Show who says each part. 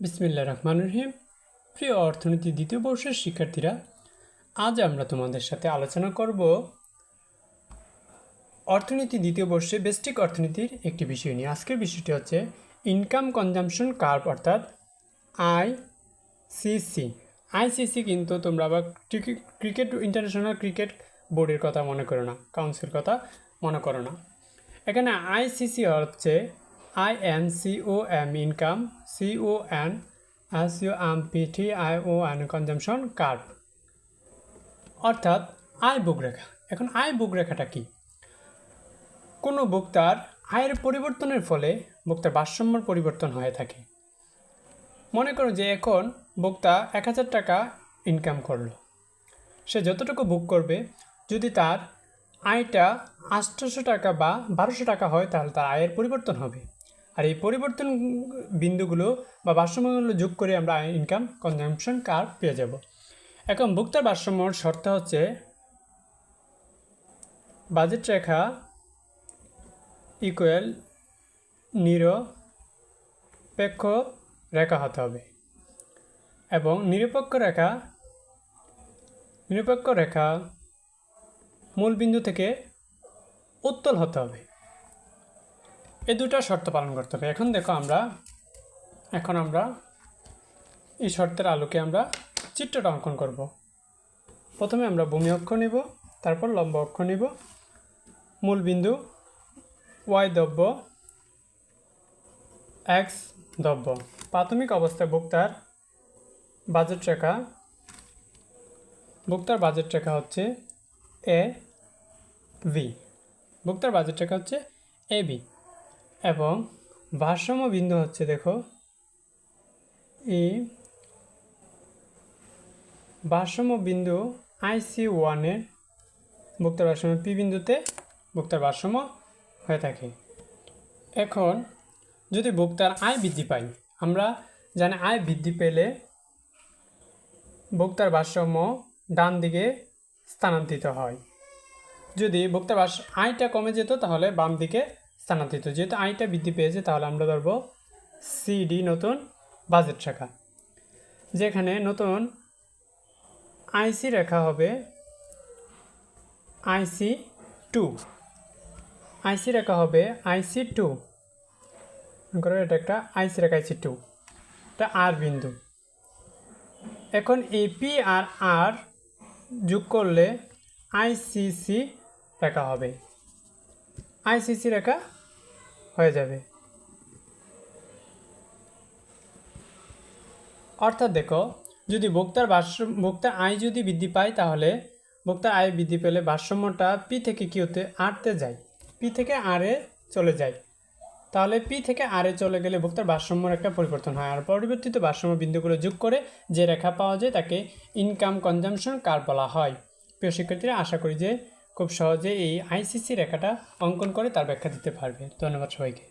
Speaker 1: বিসমিল্লা রহমান রহিম। প্রিয় অর্থনীতি দ্বিতীয় বর্ষের শিক্ষার্থীরা, আজ আমরা তোমাদের সাথে আলোচনা করব অর্থনীতি দ্বিতীয় বর্ষে বেস্টিক অর্থনীতির একটি বিষয় নিয়ে। আজকের বিষয়টি হচ্ছে ইনকাম কনজামশন কার্ভ অর্থাৎ আই সিসি আইসিসি কিন্তু তোমরা আবার ক্রিকেট ক্রিকেট, ইন্টারন্যাশনাল ক্রিকেট বোর্ডের কথা মনে করো না, কাউন্সিল কথা মনে করো না। এখানে আইসিসি হচ্ছে I N C O M income C O N S U M P T I O N consumption curve অর্থাৎ আয় বুক রেখা এখন আয় বুক রেখাটা কি? কোনো ভোক্তার আয়ের পরিবর্তনের ফলে ভোক্তার ভারসাম্যর পরিবর্তন হয়ে থাকে। মনে করো যে এখন ভোক্তা এক হাজার টাকা ইনকাম করল। সে যতটুকু বুক করবে, যদি তার আয়টা আটশোশো টাকা বা বারোশো টাকা হয়, তাহলে তার আয়ের পরিবর্তন হবে। আর এই পরিবর্তন বিন্দুগুলো বা ভারসাম্যগুলো যোগ করে আমরা ইনকাম কনজামশন কার পেয়ে যাব। এখন ভোক্তার ভারসাম্যর শর্ত হচ্ছে বাজেট রেখা ইকুয়াল নিরপেক্ষ রেখা হতে হবে এবং নিরপেক্ষ রেখা নিরপেক্ষ রেখা মূল বিন্দু থেকে উত্তল হতে হবে। এই দুটা শর্ত পালন করতে হবে। এখন দেখো আমরা, এখন আমরা এই শর্তের আলোকে আমরা চিত্রটা অঙ্কন করব। প্রথমে আমরা ভূমি অক্ষ নিব, তারপর লম্ব অক্ষ নিব, মূল বিন্দু ওয়াই দ্রব্য এক্স দ্রব্য। প্রাথমিক অবস্থায় ভোক্তার বাজেট রেখা, ভোক্তার বাজেট রেখা হচ্ছে এ ভি ভোক্তার বাজেট রেখা হচ্ছে এ বি এবং ভারসাম্য বিন্দু হচ্ছে, দেখো ই ভারসাম্য বিন্দু আইসি ওয়ানের ভোক্তার ভারসাম্য পি বিন্দুতে ভোক্তার ভারসাম্য হয়ে থাকে। এখন, যদি ভোক্তার আয় বৃদ্ধি পাই, আমরা জানি আয় বৃদ্ধি পেলে ভোক্তার ভারসাম্য ডান দিকে স্থানান্তরিত হয়। যদি ভোক্তার ভাষ আয়টা কমে যেত, তাহলে বাম দিকে স্থানান্তরিত। যেহেতু আয়টা বৃদ্ধি পেয়েছে, তাহলে আমরা ধরবো সিডি নতুন বাজেট শাখা। যেখানে নতুন আইসি রেখা হবে আইসি টু আইসি রেখা হবে আইসি টু করো এটা একটা আইসি রেখা আইসি টু এটা আর বিন্দু। এখন এই পি আর আর যোগ করলে আইসিসি রেখা হবে। আইসিসি রেখা হয়ে যাবে। অর্থাৎ দেখো, যদি ভোক্তার ভাষ্য ভোক্তার আয় যদি বৃদ্ধি পায়, তাহলে ভোক্তার আয় বৃদ্ধি পেলে ভারসাম্যটা পি থেকে কি হতে আরতে যায়। পি থেকে আরে চলে যায়। তাহলে পি থেকে আরে চলে গেলে ভোক্তার ভারসাম্যর একটা পরিবর্তন হয়। আর পরিবর্তিত ভারসাম্য বিন্দুগুলো যোগ করে যে রেখা পাওয়া যায়, তাকে ইনকাম কনজামশন কার বলা হয়। প্রিয় শিক্ষার্থীরা, আশা করি যে খুব সহজে এই আইসিসি রেখাটা অঙ্কন করে তার ব্যাখ্যা দিতে পারবে। ধন্যবাদ সবাইকে।